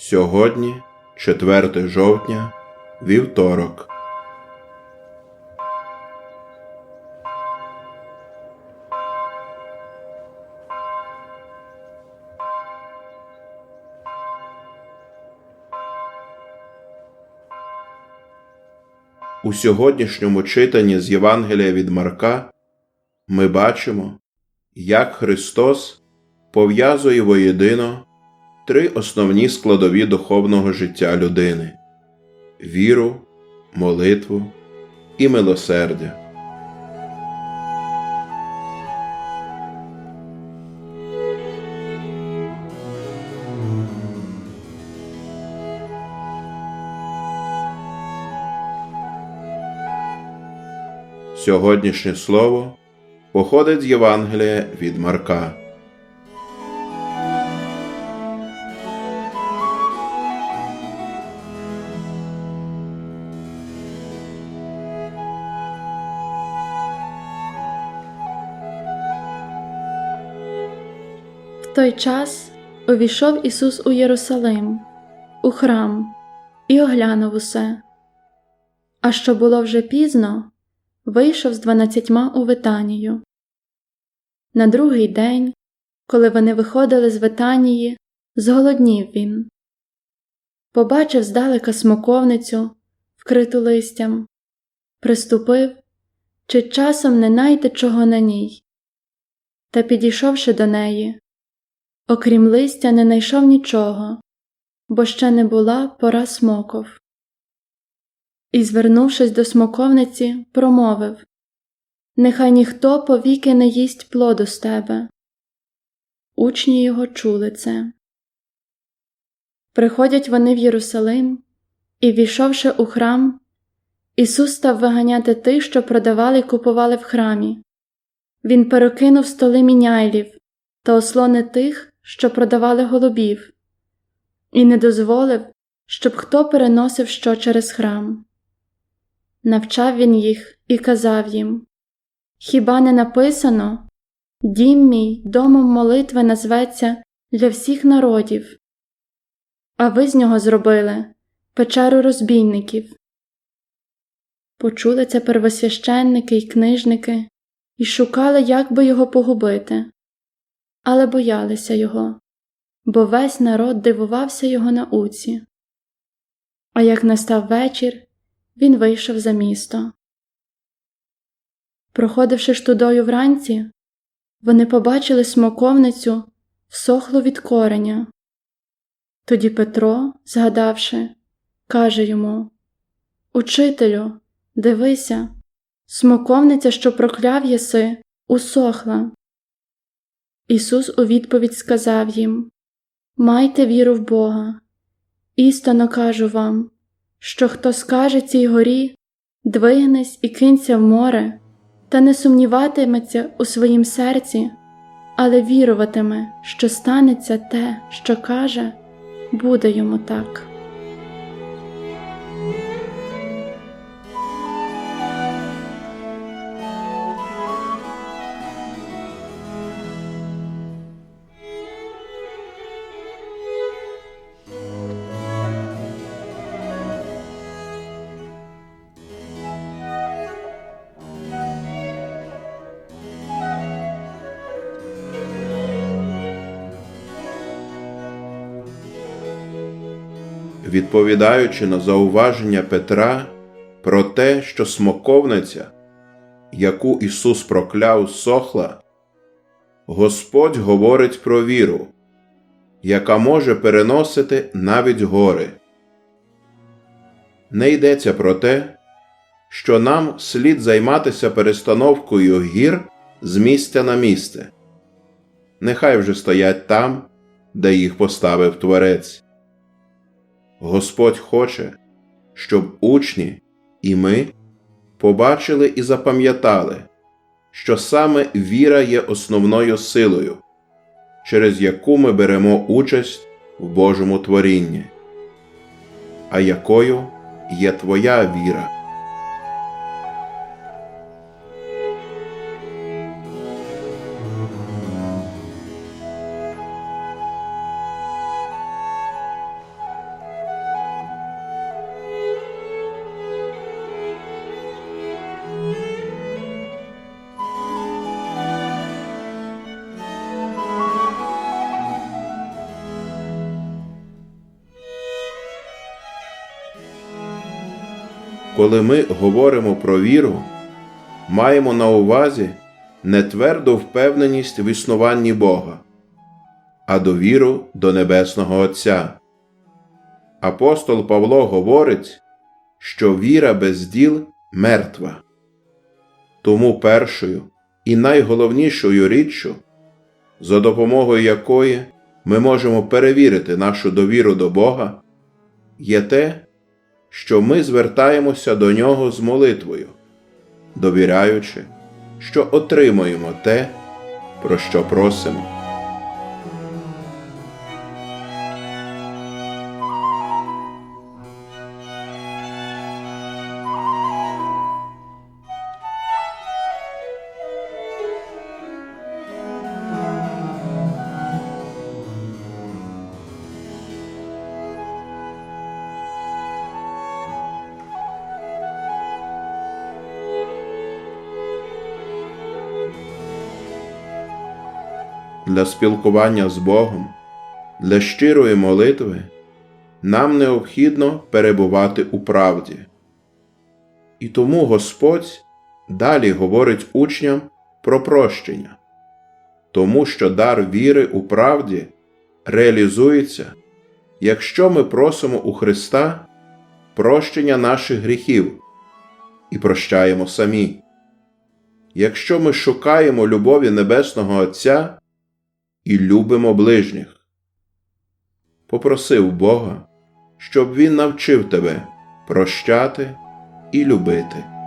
Сьогодні, 4 жовтня, вівторок. У сьогоднішньому читанні з Євангелія від Марка ми бачимо, як Христос пов'язує воєдино три основні складові духовного життя людини віру, молитву і милосердя. Сьогоднішнє слово походить з Євангелія від Марка. Той час увійшов Ісус у Єрусалим, у храм, і оглянув усе. А що було вже пізно, вийшов з дванадцятьма у Витанію. На другий день, коли вони виходили з Витанії, зголоднів він. Побачив здалека смоковницю, вкриту листям, приступив, чи часом не найде чого на ній. Та підійшовши до неї, окрім листя, не найшов нічого, бо ще не була пора смоков. І, звернувшись до смоковниці, промовив Нехай ніхто повіки не їсть плоду з тебе. Учні його чули це. Приходять вони в Єрусалим, і, війшовши у храм, Ісус став виганяти тих, що продавали й купували в храмі. Він перекинув столи міняйлів та ослони тих, що продавали голубів, і не дозволив, щоб хто переносив що через храм. Навчав він їх і казав їм Хіба не написано Дім мій домом молитви назветься для всіх народів, а ви з нього зробили печеру розбійників. Почули це первосвященники й книжники і шукали, як би його погубити, але боялися його, бо весь народ дивувався його науці. А як настав вечір, він вийшов за місто. Проходивши ж тудою вранці, вони побачили смоковницю всохлу від кореня. Тоді Петро, згадавши, каже йому Учителю, дивися, смоковниця, що прокляв єси, усохла. Ісус у відповідь сказав їм Майте віру в Бога. Істинно кажу вам, що хто скаже цій горі, двигнись і кинься в море, та не сумніватиметься у своїм серці, але віруватиме, що станеться те, що каже, буде йому так. Відповідаючи на зауваження Петра про те, що смоковниця, яку Ісус прокляв, сохла, Господь говорить про віру, яка може переносити навіть гори. Не йдеться про те, що нам слід займатися перестановкою гір з місця на місце. Нехай вже стоять там, де їх поставив Творець. Господь хоче, щоб учні і ми побачили і запам'ятали, що саме віра є основною силою, через яку ми беремо участь в Божому творінні, а якою є твоя віра. Коли ми говоримо про віру, маємо на увазі не тверду впевненість в існуванні Бога, а довіру до Небесного Отця. Апостол Павло говорить, що віра без діл мертва. Тому першою і найголовнішою річчю, за допомогою якої ми можемо перевірити нашу довіру до Бога, є те, що ми звертаємося до Нього з молитвою, довіряючи, що отримаємо те, про що просимо. Для спілкування з Богом, для щирої молитви нам необхідно перебувати у правді. І тому Господь далі говорить учням про прощення, тому що дар віри у правді реалізується, якщо ми просимо у Христа прощення наших гріхів і прощаємо самі. Якщо ми шукаємо любові Небесного Отця і любимо ближніх. Попросив Бога, щоб Він навчив тебе прощати і любити.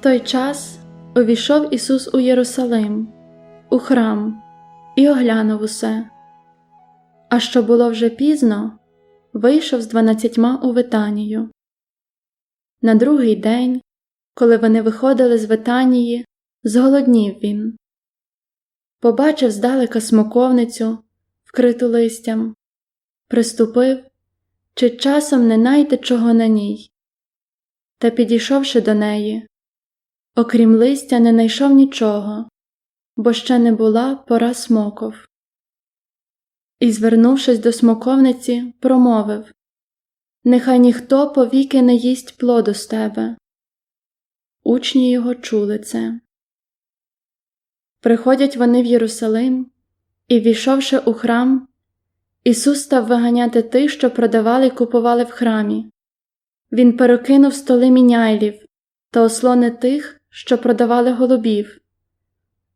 Той час увійшов Ісус у Єрусалим, у храм, і оглянув усе. А що було вже пізно, вийшов з дванадцятьма у Витанію. На другий день, коли вони виходили з Витанії, зголоднів він. Побачив здалека смоковницю, вкриту листям, приступив, чи часом не найде чого на ній. Та підійшовши до неї, окрім листя, не найшов нічого, бо ще не була пора смоков. І, звернувшись до смоковниці, промовив Нехай ніхто повіки не їсть плоду з тебе. Учні його чули це. Приходять вони в Єрусалим, і, війшовши у храм, Ісус став виганяти тих, що продавали й купували в храмі. Він перекинув столи міняйлів та ослони тих, що продавали голубів,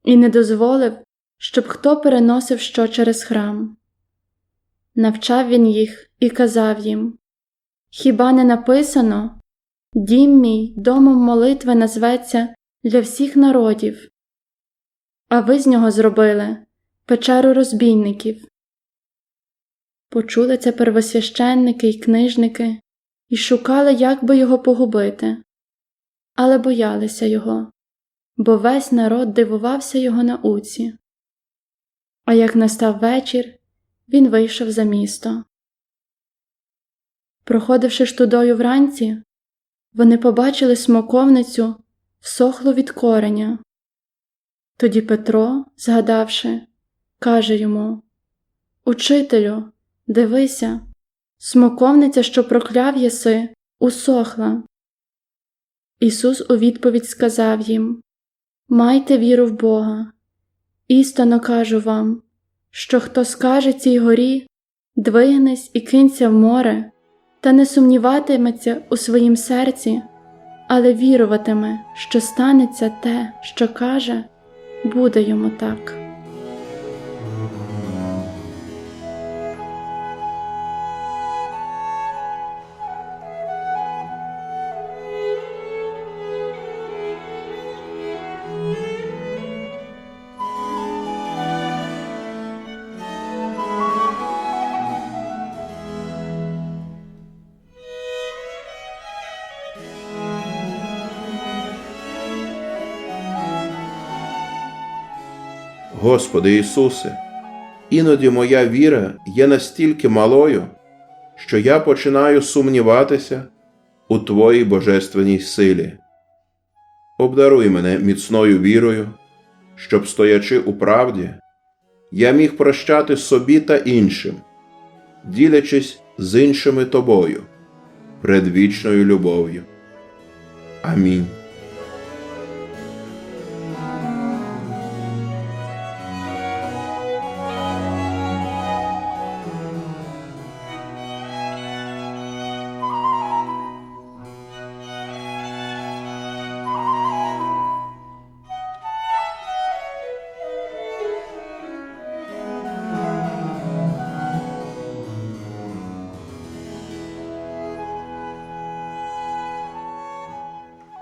і не дозволив, щоб хто переносив що через храм. Навчав він їх і казав їм Хіба не написано Дім мій домом молитви назветься для всіх народів, а ви з нього зробили печеру розбійників. Почули це первосвященники й книжники і шукали, як би його погубити, але боялися його, бо весь народ дивувався його науці. А як настав вечір, він вийшов за місто. Проходивши штудою вранці, вони побачили смоковницю всохлу від кореня. Тоді Петро, згадавши, каже йому Учителю, дивися, смоковниця, що прокляв єси, усохла. Ісус у відповідь сказав їм Майте віру в Бога. Істинно кажу вам, що хто скаже цій горі, двигнись і кинься в море, та не сумніватиметься у своїм серці, але віруватиме, що станеться те, що каже, буде йому так. Господи Ісусе, іноді моя віра є настільки малою, що я починаю сумніватися у Твоїй божественній силі. Обдаруй мене міцною вірою, щоб, стоячи у правді, я міг прощати собі та іншим, ділячись з іншими тобою, предвічною любов'ю. Амінь.